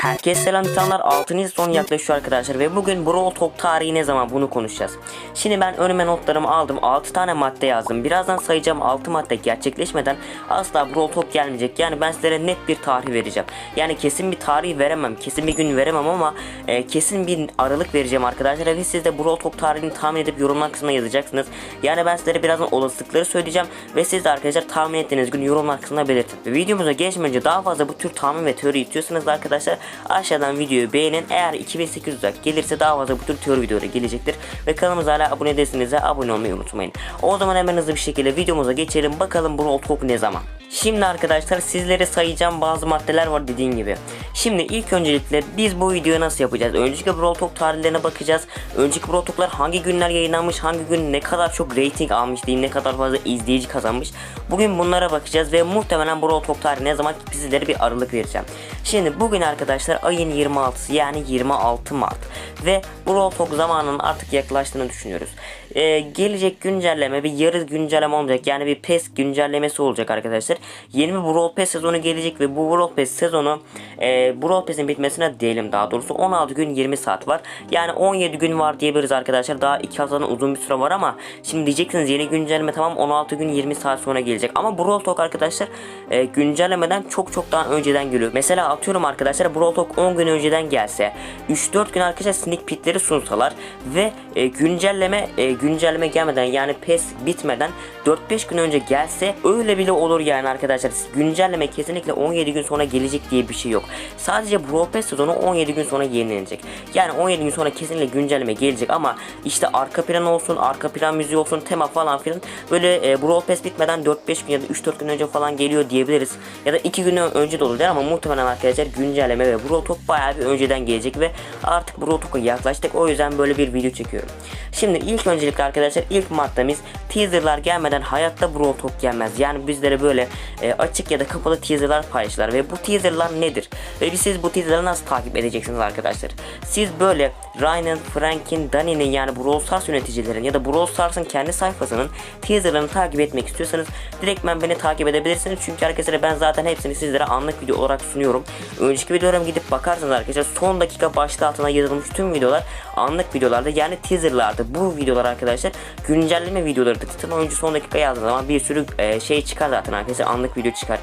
Herkese selam insanlar 6. son yaklaşıyor arkadaşlar ve bugün Brawl Talk tarihi ne zaman bunu konuşacağız. Şimdi ben önüme notlarımı aldım 6 tane madde yazdım birazdan sayacağım 6 madde gerçekleşmeden asla Brawl Talk gelmeyecek yani ben sizlere net bir tarih vereceğim. Yani kesin bir tarih veremem kesin bir gün veremem ama e, kesin bir aralık vereceğim arkadaşlar ve siz de Brawl Talk tarihini tahmin edip yorumlar kısmına yazacaksınız. Yani ben sizlere birazdan olasılıkları söyleyeceğim ve siz de arkadaşlar tahmin ettiğiniz gün yorumlar kısmına belirtin. Videomuza geçmeden önce daha fazla bu tür tahmin ve teori istiyorsanız da arkadaşlar aşağıdan videoyu beğenin. Eğer 2800 like gelirse daha fazla bu tür teori videoları gelecektir. Ve kanalımıza hala abone değilseniz de abone olmayı unutmayın. O zaman hemen hızlı bir şekilde videomuza geçelim. Bakalım Brawl Talk ne zaman? Şimdi arkadaşlar sizlere sayacağım bazı maddeler var dediğim gibi. Şimdi ilk öncelikle biz bu videoyu nasıl yapacağız? Önceki Brawl Talk tarihlerine bakacağız. Önceki Brawl Talk'lar hangi günler yayınlanmış, hangi gün ne kadar çok rating almış diyeyim, ne kadar fazla izleyici kazanmış. Bugün bunlara bakacağız ve muhtemelen Brawl Talk tarihi ne zaman sizlere bir aralık vereceğim. Şimdi bugün arkadaşlar ayın 26'sı yani 26 Mart ve Brawl Talk zamanının artık yaklaştığını düşünüyoruz. Ee, gelecek güncelleme bir yarı güncelleme olacak yani bir PES güncellemesi olacak arkadaşlar. Yeni bir Brawl Pass sezonu gelecek ve bu Brawl Pass sezonu e, Brawl Pass'in bitmesine diyelim daha doğrusu 16 gün 20 saat var. Yani 17 gün var diyebiliriz arkadaşlar. Daha 2 haftadan uzun bir süre var ama şimdi diyeceksiniz yeni güncelleme tamam 16 gün 20 saat sonra gelecek. Ama Brawl Talk arkadaşlar e, güncellemeden çok çok daha önceden geliyor. Mesela atıyorum arkadaşlar Brawl Talk 10 gün önceden gelse 3-4 gün arkadaşlar sneak peekleri sunsalar ve e, güncelleme e, güncelleme gelmeden yani PES bitmeden 4-5 gün önce gelse öyle bile olur yani arkadaşlar. Güncelleme kesinlikle 17 gün sonra gelecek diye bir şey yok. Sadece Brawl Pass sezonu 17 gün sonra yenilenecek. Yani 17 gün sonra kesinlikle güncelleme gelecek ama işte arka plan olsun, arka plan müziği olsun, tema falan filan böyle e, Brawl Pass bitmeden 4-5 gün ya da 3-4 gün önce falan geliyor diyebiliriz. Ya da 2 gün önce de olabilir ama muhtemelen arkadaşlar güncelleme ve Brawl Talk bayağı bir önceden gelecek ve artık Brawl Talk'a yaklaştık. O yüzden böyle bir video çekiyorum. Şimdi ilk öncelikle arkadaşlar ilk maddemiz teaserlar gelmeden hayatta Brawl Talk gelmez. Yani bizlere böyle e, açık ya da kapalı teaserlar paylaşırlar ve bu teaserlar nedir? Ve siz bu teaserları nasıl takip edeceksiniz arkadaşlar? Siz böyle Ryan'ın, Frank'in, Danny'nin yani Brawl Stars yöneticilerin ya da Brawl Stars'ın kendi sayfasının teaserlarını takip etmek istiyorsanız direktmen beni takip edebilirsiniz. Çünkü arkadaşlar ben zaten hepsini sizlere anlık video olarak sunuyorum. Önceki videolarıma gidip bakarsanız arkadaşlar son dakika başlığı altına yazılmış tüm videolar anlık videolarda yani teaserlardı. Bu videolar arkadaşlar güncelleme videoları da Titan oyuncu son dakika yazdığı zaman bir sürü e, şey çıkar zaten arkadaşlar anlık video çıkar.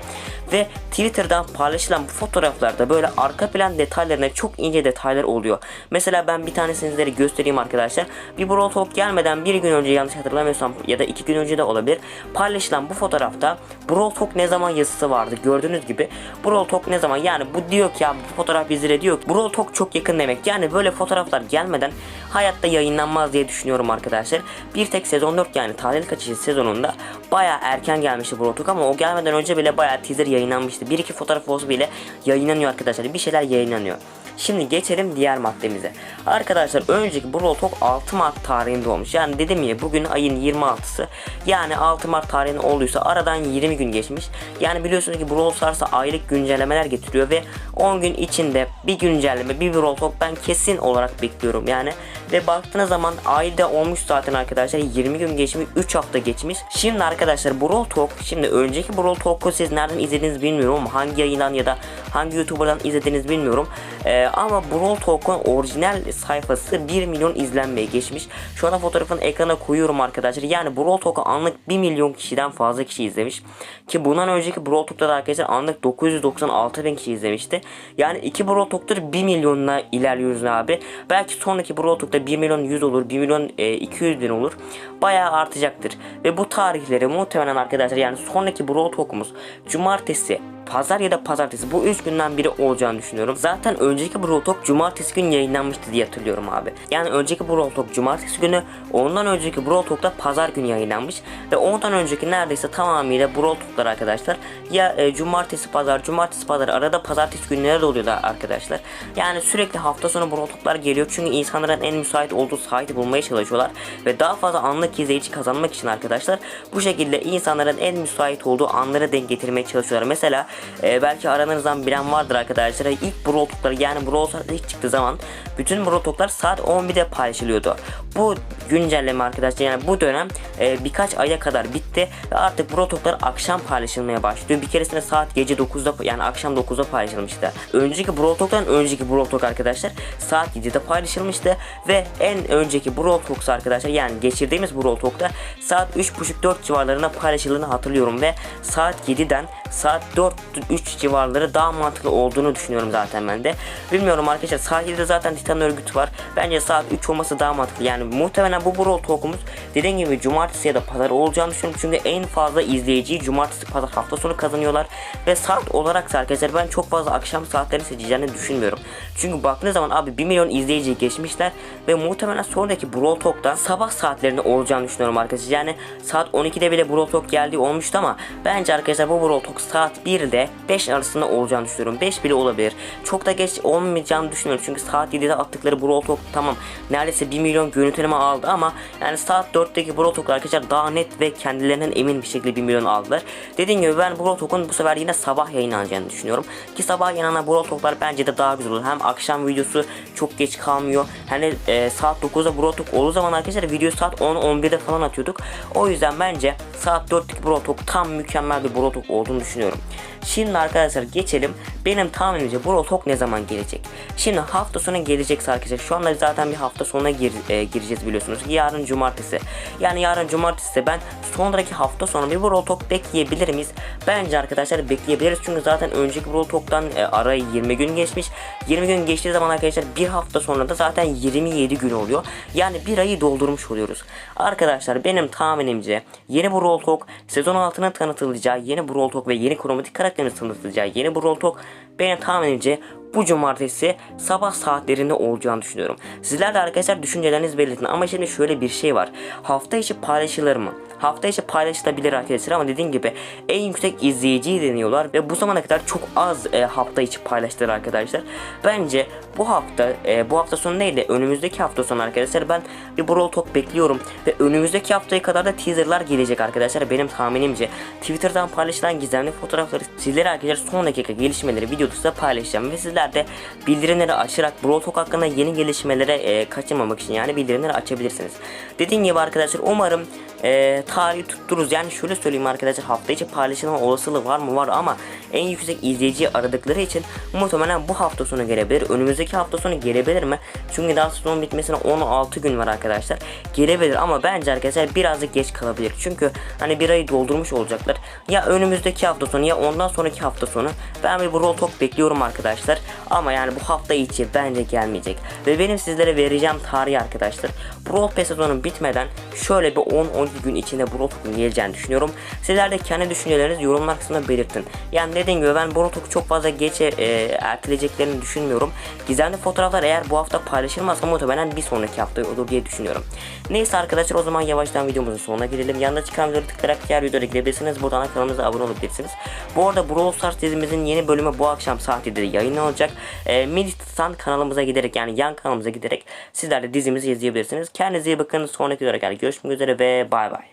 Ve Twitter'dan paylaşılan fotoğraflarda böyle arka plan detaylarına çok ince detaylar oluyor. Mesela ben bir tanesini sizlere göstereyim arkadaşlar. Bir Brawl Talk gelmeden bir gün önce yanlış hatırlamıyorsam ya da iki gün önce de olabilir. Paylaşılan bu fotoğrafta Brawl Talk ne zaman yazısı vardı gördüğünüz gibi. Brawl Talk ne zaman yani bu diyor ki ya bu fotoğraf bizlere diyor ki Brawl Talk çok yakın demek. Yani böyle fotoğraflar gelmeden hayatta yayınlanmaz diye düşünüyorum arkadaşlar. Bir tek sezon 4 yani tatil kaçışı sezonunda baya erken gelmişti Talk ama o gelmeden önce bile baya teaser yayınlanmıştı. Bir iki fotoğraf olsa bile yayınlanıyor arkadaşlar. Bir şeyler yayınlanıyor. Şimdi geçelim diğer maddemize. Arkadaşlar önceki Brawl Talk 6 Mart tarihinde olmuş. Yani dedim ya bugün ayın 26'sı. Yani 6 Mart tarihinde olduysa aradan 20 gün geçmiş. Yani biliyorsunuz ki Brawl Stars'a aylık güncellemeler getiriyor ve 10 gün içinde bir güncelleme bir Brawl Talk ben kesin olarak bekliyorum yani. Ve baktığınız zaman ayda olmuş zaten arkadaşlar 20 gün geçmiş 3 hafta geçmiş. Şimdi arkadaşlar Brawl Talk şimdi önceki Brawl Talk'u siz nereden izlediniz bilmiyorum ama hangi yayından ya da hangi YouTuber'dan izlediniz bilmiyorum. Ee, ama Brawl Talk'un orijinal sayfası 1 milyon izlenmeye geçmiş. Şu anda fotoğrafını ekrana koyuyorum arkadaşlar. Yani Brawl Talk'u anlık 1 milyon kişiden fazla kişi izlemiş. Ki bundan önceki Brawl Talk'ta da arkadaşlar anlık 996 bin kişi izlemişti. Yani iki Brawl Talk'tur 1 milyonla ilerliyoruz abi. Belki sonraki Brawl Talk'ta 1 milyon 100 olur, 1 milyon e, 200 bin olur. Bayağı artacaktır. Ve bu tarihleri muhtemelen arkadaşlar yani sonraki Brawl Talk'umuz cumartesi pazar ya da pazartesi bu üç günden biri olacağını düşünüyorum. Zaten önceki Brawl Talk cumartesi gün yayınlanmıştı diye hatırlıyorum abi. Yani önceki Brawl Talk cumartesi günü ondan önceki Brawl Talk da pazar günü yayınlanmış. Ve ondan önceki neredeyse tamamıyla Brawl Talk'lar arkadaşlar. Ya e, cumartesi pazar cumartesi pazar arada pazartesi günleri de oluyorlar arkadaşlar. Yani sürekli hafta sonu Brawl Talk'lar geliyor. Çünkü insanların en müsait olduğu saati bulmaya çalışıyorlar. Ve daha fazla anlık izleyici kazanmak için arkadaşlar bu şekilde insanların en müsait olduğu anları denk getirmeye çalışıyorlar. Mesela e, belki aranızdan bilen vardır arkadaşlar. İlk Brawl Talk'ları yani Brawl Stars ilk çıktığı zaman bütün Brawl Talk'lar saat 11'de paylaşılıyordu. Bu güncelleme arkadaşlar. Yani bu dönem e, birkaç aya kadar bitti ve artık Brawl Talk'lar akşam paylaşılmaya başlıyor. Bir keresinde saat gece 9'da yani akşam 9'da paylaşılmıştı. Önceki Brawl Talk'tan önceki Brawl Talk arkadaşlar saat 7'de paylaşılmıştı ve en önceki Brawl Talks arkadaşlar yani geçirdiğimiz Brawl Talk'ta saat 3.30-4 civarlarına paylaşıldığını hatırlıyorum ve saat 7'den saat 4-3 civarları daha mantıklı olduğunu düşünüyorum zaten ben de. Bilmiyorum arkadaşlar saat 7'de zaten Titan örgütü var. Bence saat 3 olması daha mantıklı. Yani muhtemelen bu Brawl Talk'umuz dediğim gibi cumartesi ya da pazar olacağını düşünüyorum. Çünkü en fazla izleyiciyi cumartesi pazar hafta sonu kazanıyorlar. Ve saat olarak arkadaşlar ben çok fazla akşam saatlerini seçeceğini düşünmüyorum. Çünkü baktığınız zaman abi 1 milyon izleyiciyi geçmişler ve muhtemelen sonraki Brawl Talk'ta sabah saatlerinde olacağını düşünüyorum arkadaşlar. Yani saat 12'de bile Brawl Talk geldiği olmuştu ama bence arkadaşlar bu Brawl Talk saat 1'de 5 arasında olacağını düşünüyorum. 5 bile olabilir. Çok da geç olmayacağını düşünüyorum. Çünkü saat 7'de attıkları Brawl Talk tamam neredeyse 1 milyon görüntüleme aldı ama yani saat 4'teki Brawl Talk arkadaşlar daha net ve kendilerinden emin bir şekilde 1 milyon aldılar. Dediğim gibi ben Brawl Talk'un bu sefer yine sabah yayınlanacağını düşünüyorum. Ki sabah yayınlanan Brawl Talk'lar bence de daha güzel olur. Hem akşam videosu çok geç kalmıyor. Hani e, saat 9'da Brawl Talk olduğu zaman arkadaşlar video saat 10-11'de falan atıyorduk. O yüzden bence saat 4'teki Brawl Talk tam mükemmel bir Talk olduğunu düşünüyorum. Şimdi arkadaşlar geçelim. Benim tahminimce Talk ne zaman gelecek? Şimdi hafta sonu gelecekse arkadaşlar şu anda zaten bir hafta sonuna gir, e, gireceğiz biliyorsunuz. Yarın cumartesi. Yani yarın cumartesi ben sonraki hafta sonu bir Brawl Talk bekleyebilir miyiz? Bence arkadaşlar bekleyebiliriz. Çünkü zaten önceki Brawl Talk'tan e, arayı 20 gün geçmiş. 20 gün geçtiği zaman arkadaşlar bir hafta sonra da zaten 27 gün oluyor. Yani bir ayı doldurmuş oluyoruz. Arkadaşlar benim tahminimce yeni Brawl Talk sezon altına tanıtılacağı yeni Brawl Talk ve yeni kromatik karakterin tanıtılacağı yeni Brawl Talk benim tahminimce bu cumartesi sabah saatlerinde olacağını düşünüyorum. Sizler de arkadaşlar düşüncelerinizi belirtin ama şimdi şöyle bir şey var. Hafta içi paylaşılır mı? Hafta içi paylaşılabilir arkadaşlar ama dediğim gibi en yüksek izleyiciyi deniyorlar ve bu zamana kadar çok az e, hafta içi paylaştılar arkadaşlar. Bence bu hafta e, bu hafta sonu de önümüzdeki hafta sonu arkadaşlar ben bir Brawl Talk bekliyorum ve önümüzdeki haftaya kadar da teaserlar gelecek arkadaşlar benim tahminimce. Twitter'dan paylaşılan gizemli fotoğrafları sizlere arkadaşlar son dakika gelişmeleri videoda paylaşacağım ve sizler de bildirimleri açarak Brawl Talk hakkında yeni gelişmelere e, kaçırmamak için yani bildirimleri açabilirsiniz. Dediğim gibi arkadaşlar umarım e, tarihi tuttururuz. Yani şöyle söyleyeyim arkadaşlar hafta içi paylaşılma olasılığı var mı var ama en yüksek izleyiciyi aradıkları için muhtemelen bu hafta sonu gelebilir. Önümüzdeki hafta sonu gelebilir mi? Çünkü daha sezon bitmesine 16 gün var arkadaşlar. Gelebilir ama bence arkadaşlar birazcık geç kalabilir. Çünkü hani bir ayı doldurmuş olacaklar. Ya önümüzdeki hafta sonu ya ondan sonraki hafta sonu ben bir Brawl Talk bekliyorum arkadaşlar. Ama yani bu hafta içi bence gelmeyecek. Ve benim sizlere vereceğim tarih arkadaşlar. Brawl Pass sezonu bitmeden şöyle bir 10-12 gün içinde Brawl Talk'un geleceğini düşünüyorum. Sizler de kendi düşüncelerinizi yorumlar kısmında belirtin. Yani dediğim gibi ben Brawl Talk'u çok fazla geç e, erteleyeceklerini düşünmüyorum. Gizemli fotoğraflar eğer bu hafta paylaşılmazsa muhtemelen bir sonraki hafta olur diye düşünüyorum. Neyse arkadaşlar o zaman yavaştan videomuzun sonuna gelelim. Yanında çıkan videoları tıklayarak diğer videolara gidebilirsiniz. Buradan kanalımıza abone olabilirsiniz. Bu arada Brawl Stars dizimizin yeni bölümü bu akşam saat 7'de yayınlanacak. E, Midistan kanalımıza giderek yani yan kanalımıza giderek sizler de dizimizi izleyebilirsiniz. Kendinize iyi bakın. Sonraki videoda görüşmek üzere ve bay bay.